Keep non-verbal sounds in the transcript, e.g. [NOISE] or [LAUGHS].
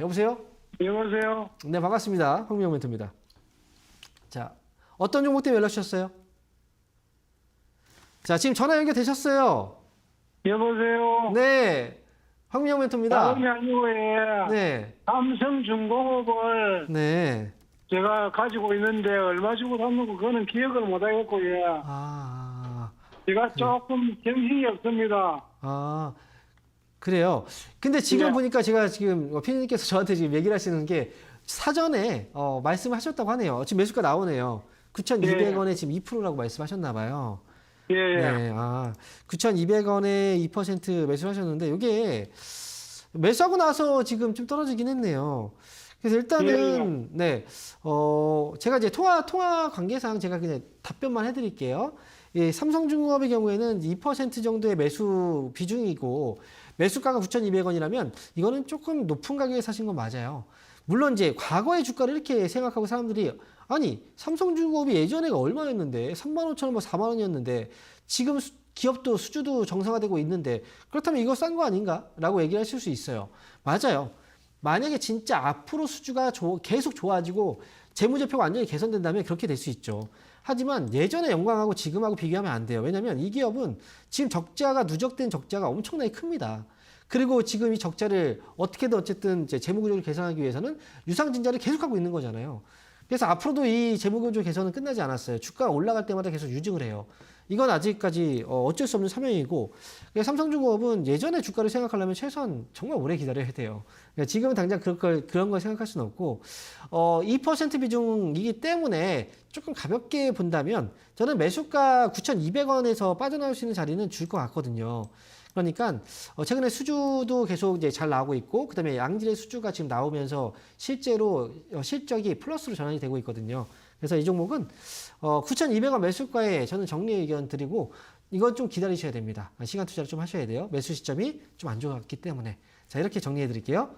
여보세요? 여보세요? 네, 반갑습니다. 황미영 멘토입니다. 자, 어떤 종목 때문에 연락 주셨어요? 자, 지금 전화 연결되셨어요. 여보세요? 네, 황미영 멘토입니다. 다음이 아니고, 예. 네, 삼성중공업을 네. 제가 가지고 있는데 얼마 주고 샀는고 그거는 기억을 못 하겠고, 예. 아, 제가 조금 정신이 없습니다. 아, 그래요. 근데 지금 네. 보니까 제가 지금 어, 피디님께서 [LAUGHS] 저한테 지금 얘기를 하시는 게 사전에 어, 말씀하셨다고 하네요. 지금 매수가 나오네요. 9,200원에 지금 2%라고 말씀하셨나 봐요. 예, 예. 네, 아, 9,200원에 2% 매수하셨는데 이게 매수하고 나서 지금 좀 떨어지긴 했네요. 그래서 일단은 네, 어, 제가 이제 통화 통화 관계상 제가 그냥 답변만 해드릴게요. 이 삼성중공업의 경우에는 2% 정도의 매수 비중이고 매수가가 9,200원이라면 이거는 조금 높은 가격에 사신 건 맞아요. 물론 이제 과거의 주가를 이렇게 생각하고 사람들이 아니 삼성중공업이 예전에가 얼마였는데 3만 5천 원, 뭐 4만 원이었는데 지금 수- 기업도 수주도 정상화되고 있는데 그렇다면 이거 싼 거 아닌가?라고 얘기를 하실 수 있어요. 맞아요. 만약에 진짜 앞으로 수주가 조- 계속 좋아지고 재무제표가 완전히 개선된다면 그렇게 될 수 있죠. 하지만 예전의 영광하고 지금하고 비교하면 안 돼요. 왜냐하면 이 기업은 지금 적자가 누적된 적자가 엄청나게 큽니다. 그리고 지금 이 적자를 어떻게든 어쨌든 이제 재무구조를 개선하기 위해서는 유상증자를 계속하고 있는 거잖아요. 그래서 앞으로도 이 재무구조 개선은 끝나지 않았어요. 주가가 올라갈 때마다 계속 유증을 해요. 이건 아직까지 어, 어쩔 수 없는 사명이고 삼성중공업은 예전의 주가를 생각하려면 최소한 정말 오래 기다려야 돼요. 그러니까 지금은 당장 그런 걸, 그런 걸 생각할 수는 없고 어, 2% 비중이기 때문에 조금 가볍게 본다면 저는 매수가 9,200원에서 빠져나올 수 있는 자리는 줄 것 같거든요. 그러니까 어, 최근에 수주도 계속 이제 잘 나오고 있고 그다음에 양질의 수주가 지금 나오면서 실제로 어, 실적이 플러스로 전환이 되고 있거든요. 그래서 이 종목은 어, 9,200원 매수가에 저는 정리 의견 드리고 이건 좀 기다리셔야 됩니다. 시간 투자를 좀 하셔야 돼요. 매수 시점이 좀 안 좋았기 때문에 자 이렇게 정리해 드릴게요.